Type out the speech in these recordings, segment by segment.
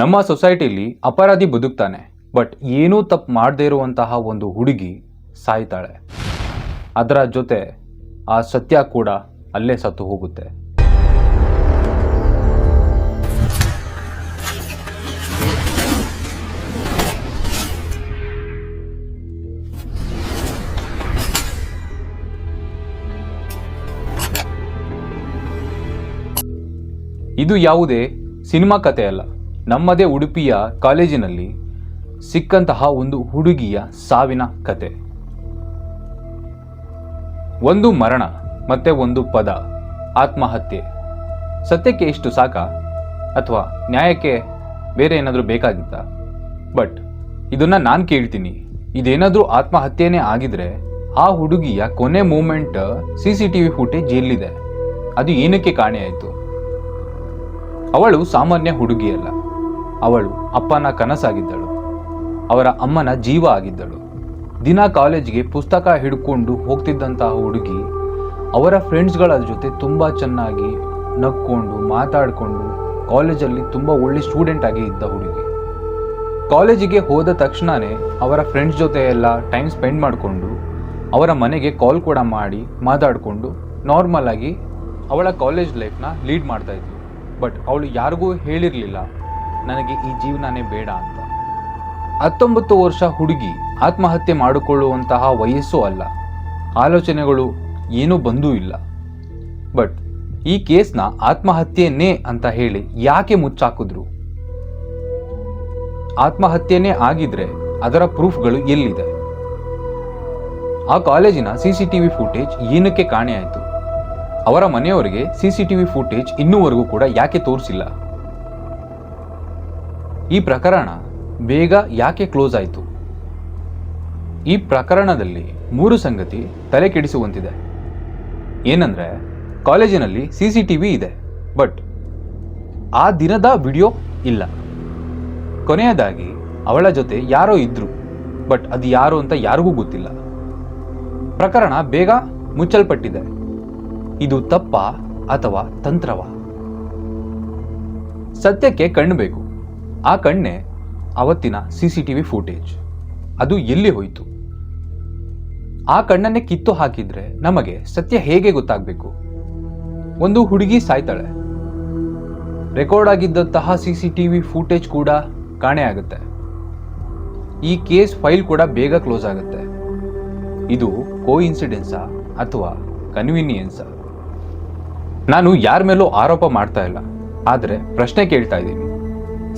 ನಮ್ಮ ಸೊಸೈಟಿಲಿ ಅಪರಾಧಿ ಬದುಕ್ತಾನೆ, ಬಟ್ ಏನೂ ತಪ್ಪು ಮಾಡದೇ ಇರುವಂತಹ ಒಂದು ಹುಡುಗಿ ಸಾಯ್ತಾಳೆ. ಅದರ ಜೊತೆ ಆ ಸತ್ಯ ಕೂಡ ಅಲ್ಲೇ ಸತ್ತು ಹೋಗುತ್ತೆ. ಇದು ಯಾವುದೇ ಸಿನಿಮಾ ಕಥೆ ಅಲ್ಲ. ನಮ್ಮದೇ ಉಡುಪಿಯ ಕಾಲೇಜಿನಲ್ಲಿ ಸಿಕ್ಕಂತಹ ಒಂದು ಹುಡುಗಿಯ ಸಾವಿನ ಕತೆ. ಒಂದು ಮರಣ ಮತ್ತೆ ಒಂದು ಪದ, ಆತ್ಮಹತ್ಯೆ. ಸತ್ಯಕ್ಕೆ ಇಷ್ಟು ಸಾಕ? ಅಥವಾ ನ್ಯಾಯಕ್ಕೆ ಬೇರೆ ಏನಾದರೂ ಬೇಕಾಗಿತ್ತಾ? ಬಟ್, ಇದನ್ನ ನಾನು ಕೇಳ್ತೀನಿ. ಇದೇನಾದರೂ ಆತ್ಮಹತ್ಯೆನೇ ಆಗಿದ್ರೆ ಆ ಹುಡುಗಿಯ ಕೊನೆ moment C C T V footage ಎಲ್ಲಿದೆ? ಅದು ಏನಕ್ಕೆ ಕಾಣೆಯಾಯಿತು ಅವಳು ಸಾಮಾನ್ಯ ಹುಡುಗಿಯಲ್ಲ. ಅವಳು ಅಪ್ಪನ ಕನಸಾಗಿದ್ದಳು. ಅವರ ಅಮ್ಮನ ಜೀವ ಆಗಿದ್ದಳು. ದಿನ ಕಾಲೇಜ್ಗೆ ಪುಸ್ತಕ ಹಿಡ್ಕೊಂಡು ಹೋಗ್ತಿದ್ದಂತಹ ಹುಡುಗಿ ಅವರ ಫ್ರೆಂಡ್ಸ್ಗಳ ಜೊತೆ ತುಂಬ ಚೆನ್ನಾಗಿ ನಕ್ಕೊಂಡು ಮಾತಾಡಿಕೊಂಡು ಕಾಲೇಜಲ್ಲಿ ತುಂಬ ಒಳ್ಳೆ ಸ್ಟೂಡೆಂಟ್ ಆಗಿ ಇದ್ದ ಹುಡುಗಿ. ಕಾಲೇಜಿಗೆ ಹೋದ ತಕ್ಷಣವೇ ಅವರ ಫ್ರೆಂಡ್ಸ್ ಜೊತೆ ಎಲ್ಲ ಟೈಮ್ ಸ್ಪೆಂಡ್ ಮಾಡಿಕೊಂಡು ಅವರ ಮನೆಗೆ ಕಾಲ್ ಕೂಡ ಮಾಡಿ ಮಾತಾಡಿಕೊಂಡು ನಾರ್ಮಲ್ ಆಗಿ ಅವಳ ಕಾಲೇಜ್ ಲೈಫ್ನ ಲೀಡ್ ಮಾಡ್ತಾ ಇದ್ದಳು ಬಟ್ ಅವಳು ಯಾರಿಗೂ ಹೇಳಿರಲಿಲ್ಲ. ನನಗೆ ಈ ಜೀವನನೇ ಬೇಡ ಅಂತ. ಹತ್ತೊಂಬತ್ತು ವರ್ಷ ಹುಡುಗಿ ಆತ್ಮಹತ್ಯೆ ಮಾಡಿಕೊಳ್ಳುವಂತಹ ವಯಸ್ಸು ಅಲ್ಲ. ಆಲೋಚನೆಗಳು ಏನೂ ಬಂದೂ ಇಲ್ಲ. ಬಟ್ ಈ ಕೇಸ್ನ ಆತ್ಮಹತ್ಯೆನೇ ಅಂತ ಹೇಳಿ ಯಾಕೆ ಮುಚ್ಚಾಕಿದ್ರು? ಆತ್ಮಹತ್ಯೆನೇ ಆಗಿದ್ರೆ ಅದರ ಪ್ರೂಫ್ಗಳು ಎಲ್ಲಿದೆ? ಆ ಕಾಲೇಜಿನ C C T V footage ಏನಕ್ಕೆ ಕಾಣೆಯಾಯಿತು ಅವರ ಮನೆಯವರಿಗೆ C C T V footage ಇನ್ನೂವರೆಗೂ ಕೂಡ ಯಾಕೆ ತೋರಿಸಿಲ್ಲ? ಈ ಪ್ರಕರಣ ಬೇಗ ಯಾಕೆ ಕ್ಲೋಸ್ ಆಯಿತು? ಈ ಪ್ರಕರಣದಲ್ಲಿ ಮೂರು ಸಂಗತಿ ತಲೆ ಕೆಡಿಸುವಂತಿದೆ. ಏನಂದ್ರೆ, ಕಾಲೇಜಿನಲ್ಲಿ ಸಿ ಸಿ ಟಿ ವಿ ಇದೆ ಬಟ್ ಆ ದಿನದ ವಿಡಿಯೋ ಇಲ್ಲ. ಕೊನೆಯದಾಗಿ, ಅವಳ ಜೊತೆ ಯಾರೋ ಇದ್ರು ಬಟ್ ಅದು ಯಾರು ಅಂತ ಯಾರಿಗೂ ಗೊತ್ತಿಲ್ಲ. ಪ್ರಕರಣ ಬೇಗ ಮುಚ್ಚಲ್ಪಟ್ಟಿದೆ. ಇದು ತಪ್ಪ ಅಥವಾ ತಂತ್ರವ? ಸತ್ಯಕ್ಕೆ ಕಣ್ಣು ಬೇಕು. ಆ ಕಣ್ಣೆ ಅವತ್ತಿನ C C T V footage. ಅದು ಎಲ್ಲಿ ಹೋಯಿತು? ಆ ಕಣ್ಣನ್ನೇ ಕಿತ್ತು ಹಾಕಿದ್ರೆ ನಮಗೆ ಸತ್ಯ ಹೇಗೆ ಗೊತ್ತಾಗಬೇಕು? ಒಂದು ಹುಡುಗಿ ಸಾಯ್ತಾಳೆ. Record ಆಗಿದ್ದಂತಹ C C T V footage ಕೂಡ ಕಾಣೆ ಆಗುತ್ತೆ. ಈ ಕೇಸ್ ಫೈಲ್ ಕೂಡ ಬೇಗ ಕ್ಲೋಸ್ ಆಗುತ್ತೆ. ಇದು ಕೋ ಇನ್ಸಿಡೆನ್ಸಾ ಅಥವಾ ಕನ್ವೀನಿಯನ್ಸಾ? ನಾನು ಯಾರ ಮೇಲೂ ಆರೋಪ ಮಾಡ್ತಾ ಇಲ್ಲ. ಆದರೆ ಪ್ರಶ್ನೆ ಕೇಳ್ತಾ ಇದ್ದೀನಿ.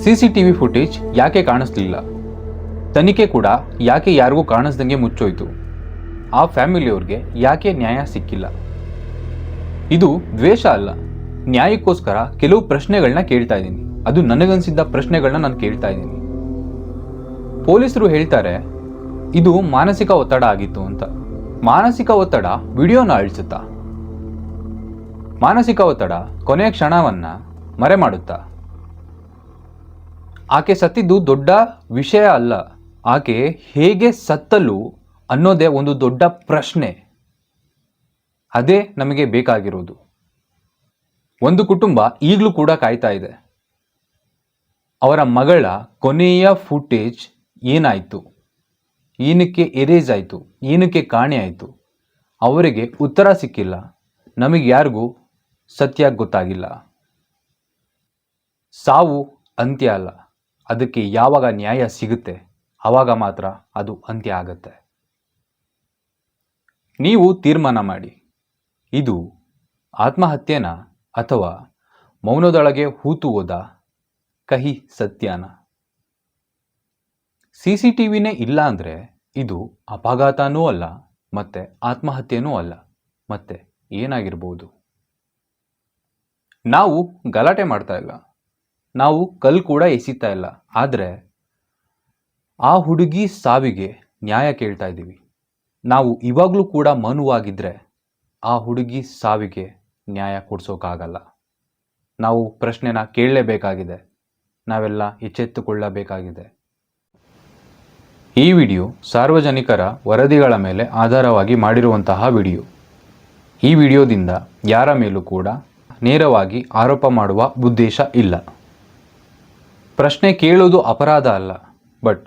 C C T V footage ಯಾಕೆ ಕಾಣಿಸ್ಲಿಲ್ಲ? ತನಿಖೆ ಕೂಡ ಯಾಕೆ ಯಾರಿಗೂ ಕಾಣಿಸ್ದಂಗೆ ಮುಚ್ಚೋಯ್ತು? ಆ ಫ್ಯಾಮಿಲಿಯವ್ರಿಗೆ ಯಾಕೆ ನ್ಯಾಯ ಸಿಕ್ಕಿಲ್ಲ? ಇದು ದ್ವೇಷ ಅಲ್ಲ. ನ್ಯಾಯಕ್ಕೋಸ್ಕರ ಕೆಲವು ಪ್ರಶ್ನೆಗಳನ್ನ ಕೇಳ್ತಾ ಇದ್ದೀನಿ. ಅದು ನನಗನ್ಸಿದ್ದ ಪ್ರಶ್ನೆಗಳನ್ನ ನಾನು ಕೇಳ್ತಾ ಇದ್ದೀನಿ. ಪೊಲೀಸರು ಹೇಳ್ತಾರೆ, ಇದು ಮಾನಸಿಕ ಒತ್ತಡ ಆಗಿತ್ತು ಅಂತ. ಮಾನಸಿಕ ಒತ್ತಡ ವಿಡಿಯೋನ ಅಳಿಸುತ್ತಾ? ಮಾನಸಿಕ ಒತ್ತಡ ಕೊನೆಯ ಕ್ಷಣವನ್ನು ಮರೆ ಮಾಡುತ್ತಾ ಆಕೆ ಸತ್ತಿದ್ದು ದೊಡ್ಡ ವಿಷಯ ಅಲ್ಲ. ಆಕೆ ಹೇಗೆ ಸತ್ತಲು ಅನ್ನೋದೇ ಒಂದು ದೊಡ್ಡ ಪ್ರಶ್ನೆ. ಅದೇ ನಮಗೆ ಬೇಕಾಗಿರೋದು. ಒಂದು ಕುಟುಂಬ ಈಗಲೂ ಕೂಡ ಕಾಯ್ತಾ ಇದೆ. ಅವರ ಮಗಳ ಕೊನೆಯ ಫುಟೇಜ್ ಏನಾಯಿತು? ಏನಕ್ಕೆ ಎರೇಜ್ ಆಯಿತು? ಏನಕ್ಕೆ ಕಾಣೆ ಆಯಿತು? ಅವರಿಗೆ ಉತ್ತರ ಸಿಕ್ಕಿಲ್ಲ. ನಮಗೆ ಯಾರಿಗೂ ಸತ್ಯ ಗೊತ್ತಾಗಿಲ್ಲ. ಸಾವು ಅಂತ್ಯ ಅಲ್ಲ. ಅದಕ್ಕೆ ಯಾವಾಗ ನ್ಯಾಯ ಸಿಗುತ್ತೆ ಆವಾಗ ಮಾತ್ರ ಅದು ಅಂತ್ಯ ಆಗುತ್ತೆ. ನೀವು ತೀರ್ಮಾನ ಮಾಡಿ. ಇದು ಆತ್ಮಹತ್ಯೆನ ಅಥವಾ ಮೌನದೊಳಗೆ ಹೂತು ಹೋದ ಕಹಿ ಸತ್ಯನ? ಸಿ ಸಿ ಟಿ ವಿನೇ ಇಲ್ಲ ಅಂದರೆ ಇದು ಅಪಘಾತನೂ ಅಲ್ಲ, ಮತ್ತೆ ಆತ್ಮಹತ್ಯೆನೂ ಅಲ್ಲ, ಮತ್ತೆ ಏನಾಗಿರ್ಬೋದು? ನಾವು ಗಲಾಟೆ ಮಾಡ್ತಾ ಇಲ್ಲ. ನಾವು ಕಲ್ ಕೂಡ ಎಸಿತಾ ಇಲ್ಲ. ಆದರೆ ಆ ಹುಡುಗಿ ಸಾವಿಗೆ ನ್ಯಾಯ ಕೇಳ್ತಾ ಇದ್ದೀವಿ. ನಾವು ಇವಾಗಲೂ ಕೂಡ ಮನುವಾಗಿದ್ದರೆ ಆ ಹುಡುಗಿ ಸಾವಿಗೆ ನ್ಯಾಯ ಕೊಡಿಸೋಕ್ಕಾಗಲ್ಲ ನಾವು ಪ್ರಶ್ನೆನ ಕೇಳಲೇಬೇಕಾಗಿದೆ. ನಾವೆಲ್ಲ ಎಚ್ಚೆತ್ತುಕೊಳ್ಳಬೇಕಾಗಿದೆ. ಈ ವಿಡಿಯೋ ಸಾರ್ವಜನಿಕರ ವರದಿಗಳ ಮೇಲೆ ಆಧಾರವಾಗಿ ಮಾಡಿರುವಂತಹ ವಿಡಿಯೋ. ಈ ವಿಡಿಯೋದಿಂದ ಯಾರ ಮೇಲೂ ಕೂಡ ನೇರವಾಗಿ ಆರೋಪ ಮಾಡುವ ಉದ್ದೇಶ ಇಲ್ಲ. ಪ್ರಶ್ನೆ ಕೇಳೋದು ಅಪರಾಧ ಅಲ್ಲ ಬಟ್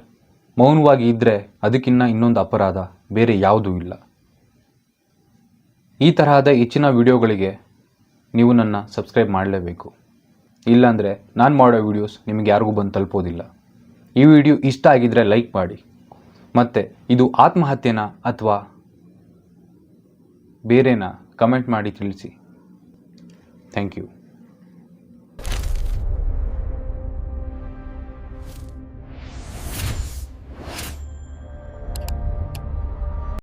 ಮೌನವಾಗಿ ಇದ್ದರೆ ಅದಕ್ಕಿನ್ನ ಇನ್ನೊಂದು ಅಪರಾಧ, ಬೇರೆ ಯಾವುದೂ ಇಲ್ಲ. ಈ ತರಹದ ಹೆಚ್ಚಿನ ವಿಡಿಯೋಗಳಿಗೆ ನೀವು ನನ್ನ ಸಬ್ಸ್ಕ್ರೈಬ್ ಮಾಡಲೇಬೇಕು. ಇಲ್ಲಾಂದರೆ ನಾನು ಮಾಡೋ ವಿಡಿಯೋಸ್ ನಿಮಗೆ ಯಾರಿಗೂ ಬಂದು ತಲುಪೋದಿಲ್ಲ. ಈ ವಿಡಿಯೋ ಇಷ್ಟ ಆಗಿದ್ದರೆ ಲೈಕ್ ಮಾಡಿ. ಮತ್ತು ಇದು ಆತ್ಮಹತ್ಯೆನಾ ಅಥವಾ ಬೇರೆನಾ? ಕಮೆಂಟ್ ಮಾಡಿ ತಿಳಿಸಿ. Thank you